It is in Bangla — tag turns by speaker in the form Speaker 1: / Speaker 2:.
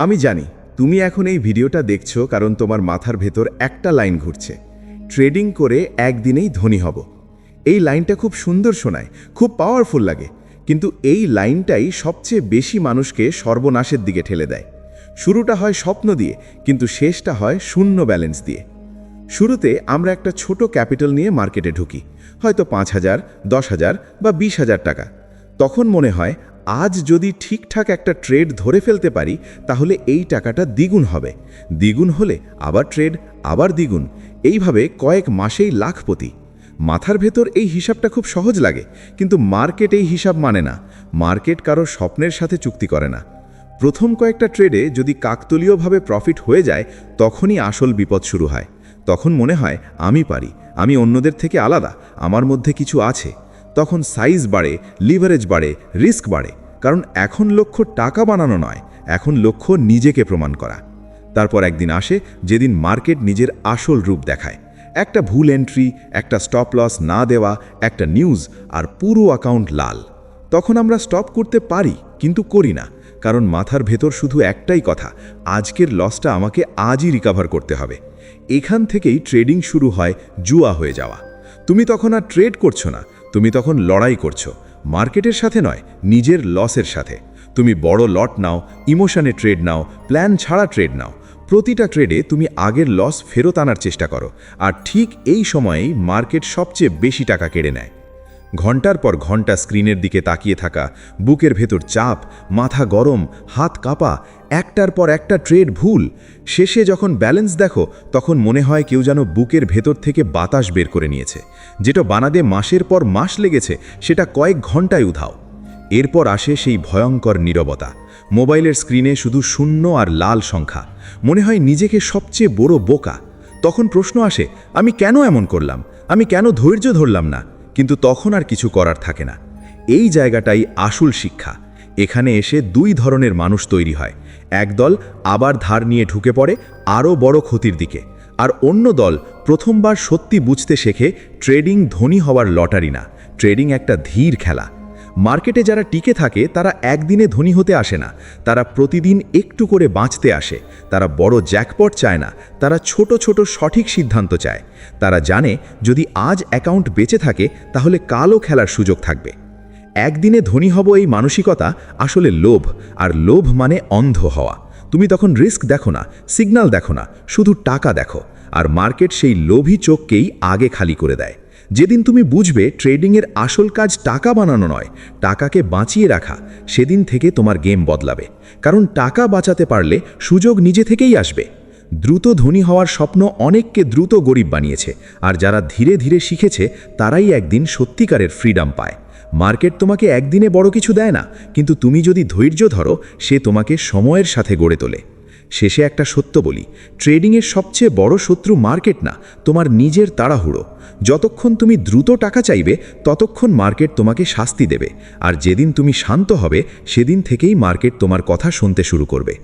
Speaker 1: আমি জানি, তুমি এখন এই ভিডিওটা দেখছ কারণ তোমার মাথার ভেতর একটা লাইন ঘুরছে। ট্রেডিং করে একদিনেই ধনী হব। এই লাইনটা খুব সুন্দর শোনায়, খুব পাওয়ারফুল লাগে। কিন্তু এই লাইনটাই সবচেয়ে বেশি মানুষকে সর্বনাশের দিকে ঠেলে দেয়। শুরুটা হয় স্বপ্ন দিয়ে, কিন্তু শেষটা হয় শূন্য ব্যালেন্স দিয়ে। শুরুতে আমরা একটা ছোট ক্যাপিটাল নিয়ে মার্কেটে ঢুকি, হয়তো পাঁচ হাজার, দশ হাজার বা বিশ হাজার টাকা। তখন মনে হয় আজ যদি ঠিকঠাক একটা ট্রেড ধরে ফেলতে পারি, তাহলে এই টাকাটা দ্বিগুণ হবে। দ্বিগুণ হলে আবার ট্রেড, আবার দ্বিগুণ। এইভাবে কয়েক মাসেই লাখপতি। মাথার ভেতর এই হিসাবটা খুব সহজ লাগে, কিন্তু মার্কেট এই হিসাব মানে না। মার্কেট কারও স্বপ্নের সাথে চুক্তি করে না। প্রথম কয়েকটা ট্রেডে যদি কাকতলীয়ভাবে প্রফিট হয়ে যায়, তখনই আসল বিপদ শুরু হয়। তখন মনে হয়, আমি পারি, আমি অন্যদের থেকে আলাদা, আমার মধ্যে কিছু আছে। তখন সাইজ বাড়ে, লিভারেজ বাড়ে, রিস্ক বাড়ে। কারণ এখন লক্ষ্য টাকা বানানো নয়, এখন লক্ষ্য নিজেকে প্রমাণ করা। তারপর একদিন আসে যেদিন মার্কেট নিজের আসল রূপ দেখায়। একটা ভুল এন্ট্রি একটা স্টপ লস না দেওয়া, একটা নিউজ আর পুরো অ্যাকাউন্ট লাল। তখন আমরা স্টপ করতে পারি, কিন্তু করি না। কারণ মাথার ভেতর শুধু একটাই কথা, আজকের লসটা আমাকে আজই রিকাভার করতে হবে। এখান থেকেই ট্রেডিং শুরু হয়, জুয়া হয়ে যাওয়া। তুমি তখন আর ট্রেড করছ না। তুমি তখন লড়াই করছ। মার্কেটের সাথে নয়, নিজের লসের সাথে। তুমি বড় লট নাও, ইমোশনে ট্রেড নাও, প্ল্যান ছাড়া ট্রেড নাও। প্রতিটা ট্রেডে তুমি আগের লস ফেরত আনার চেষ্টা করো। আর ঠিক এই সময়েই মার্কেট সবচেয়ে বেশি টাকা কেড়ে নেয়। ঘণ্টার পর ঘণ্টা স্ক্রিনের দিকে তাকিয়ে থাকা, বুকের ভেতর চাপ, মাথা গরম, হাত কাঁপা, একটার পর একটা ট্রেড ভুল। শেষে যখন ব্যালেন্স দেখো, তখন মনে হয় কেউ যেন বুকের ভেতর থেকে বাতাস বের করে নিয়েছে। যেটা বানাদে মাসের পর মাস লেগেছে, সেটা কয়েক ঘন্টায় উধাও। এরপর আসে সেই ভয়ঙ্কর নীরবতা। মোবাইলের স্ক্রিনে শুধু শূন্য আর লাল সংখ্যা। মনে হয় নিজেকে সবচেয়ে বড় বোকা। তখন প্রশ্ন আসে, আমি কেন এমন করলাম? আমি কেন ধৈর্য ধরলাম না? কিন্তু তখন আর কিছু করার থাকে না। এই জায়গাটাই আসল শিক্ষা। এখানে এসে দুই ধরনের মানুষ তৈরি হয়। একদল আবার ধার নিয়ে ঢুকে পড়ে আরও বড় ক্ষতির দিকে। আর অন্য দল প্রথমবার সত্যি বুঝতে শেখে ট্রেডিং ধনী হওয়ার লটারি না। ট্রেডিং একটা ধীর খেলা। মার্কেটে যারা টিকে থাকে, তারা একদিনে ধনী হতে আসে না। তারা প্রতিদিন একটু করে বাঁচতে আসে। তারা বড় জ্যাকপট চায় না। তারা ছোট ছোট সঠিক সিদ্ধান্ত চায়। তারা জানে, যদি আজ অ্যাকাউন্ট বেঁচে থাকে, তাহলে কালও খেলার সুযোগ থাকবে। একদিনে ধনী হব এই মানসিকতা আসলে লোভ, আর লোভ মানে অন্ধ হওয়া। তুমি তখন রিস্ক দেখো না সিগন্যাল দেখো না, শুধু টাকা দেখো, আর মার্কেট সেই লোভী চোখকেই আগে খালি করে দেয়। যেদিন তুমি বুঝবে ট্রেডিংয়ের আসল কাজ টাকা বানানো নয়, টাকাকে বাঁচিয়ে রাখা, সেদিন থেকে তোমার গেম বদলাবে। কারণ টাকা বাঁচাতে পারলে সুযোগ নিজে থেকেই আসবে। দ্রুত ধনী হওয়ার স্বপ্ন অনেককে দ্রুত গরিব বানিয়েছে, আর যারা ধীরে ধীরে শিখেছে, তারাই একদিন সত্যিকারের ফ্রিডম পায়। মার্কেট তোমাকে একদিনে বড় কিছু দেয় না, কিন্তু তুমি যদি ধৈর্য ধরো, সে তোমাকে সময়ের সাথে গড়ে তোলে। শেষে একটা সত্য বলি, ট্রেডিংয়ের সবচেয়ে বড় শত্রু মার্কেট না, তোমার নিজের তাড়াহুড়ো। যতক্ষণ তুমি দ্রুত টাকা চাইবে, ততক্ষণ মার্কেট তোমাকে শাস্তি দেবে। আর যেদিন তুমি শান্ত হবে, সেদিন থেকেই মার্কেট তোমার কথা শুনতে শুরু করবে।